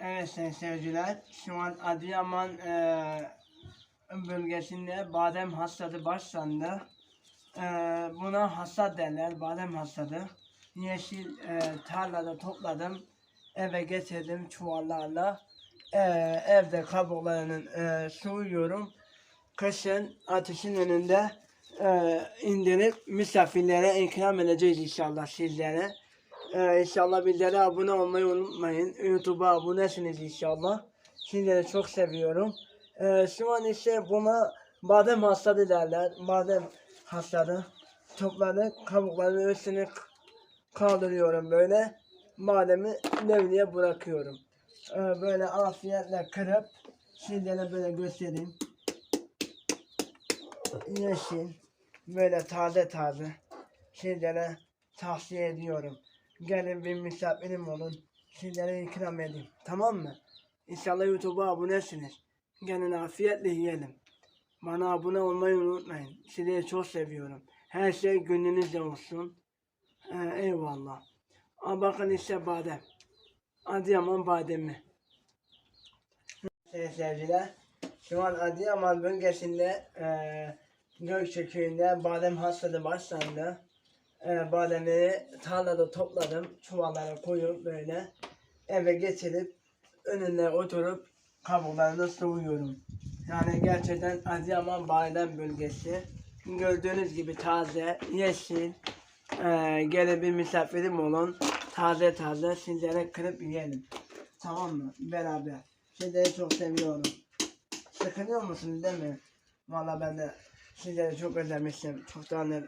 Evet sayın seyirciler, şu an Adıyaman eee bölgesinde badem hastadı başlandı. Eee buna hasat derler, badem hasadı. Yeşil eee, tarlada topladım, eve getirdim çuvallarla. Eee, evde kabuklarının eee soyuyorum. Kışın ateşin önünde eee, indirip misafirlere ikram edeceğiz inşallah sizlere. Ee, inşallah bizlere abone olmayı unutmayın. YouTube'a abonesiniz inşallah. Sizleri çok seviyorum. Ee, şu an ise buna badem hastadı derler. Badem hastadı. Topladık. Kabuklarını üstüne k- kaldırıyorum böyle. Bademi levliye bırakıyorum. Ee, böyle afiyetle kırıp sizlere böyle göstereyim. Yeşil. Böyle taze taze. Sizlere tavsiye ediyorum. Gelin bir misafirim olun. Sizlere ikram edeyim. Tamam mı? İnşallah YouTube'a abonesiniz. Gelin afiyetle yiyelim. Bana abone olmayı unutmayın. Sizleri çok seviyorum. Her şey gönlünüzde olsun. Ee, eyvallah. Aa, bakın işte badem. Adıyaman bademi. Sevgili seyirciler. Şu an Adıyaman bölgesinde eee Gökçe köyünde badem hasadı başlandı e, bademleri tarlada topladım. Çuvallara koyup böyle eve getirip önüne oturup kabuklarını soğuyorum. Yani gerçekten Adıyaman badem bölgesi. Gördüğünüz gibi taze, yeşil. E, gelin bir misafirim olun. Taze taze sizlere kırıp yiyelim. Tamam mı? Beraber. Sizleri çok seviyorum. Sıkılıyor musunuz değil mi? Valla ben de sizleri çok özlemişim. Çoktandır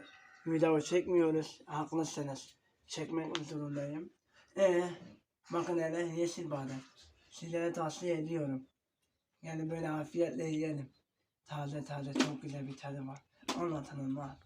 video çekmiyoruz. Haklısınız. Çekmek zorundayım. Ee, bakın hele yeşil badem. Sizlere tavsiye ediyorum. Yani böyle afiyetle yiyelim. Taze taze çok güzel bir tadı var. Anlatanım var.